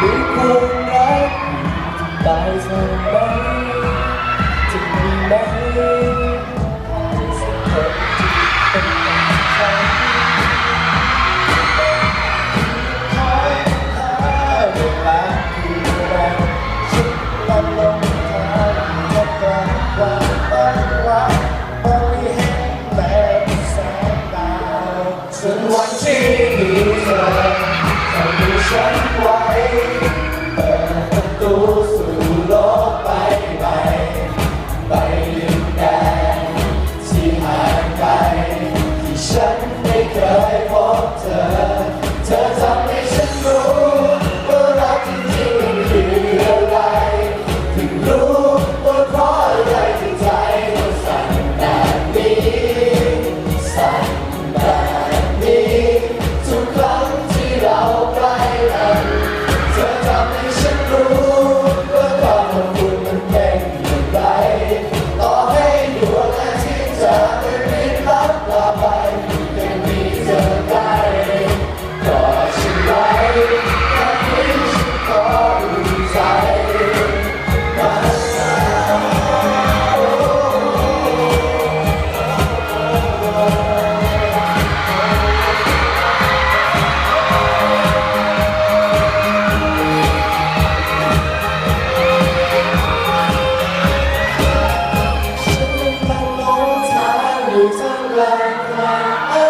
มีความรักตายทำไมจะมีไม อยู่สำหรับใคร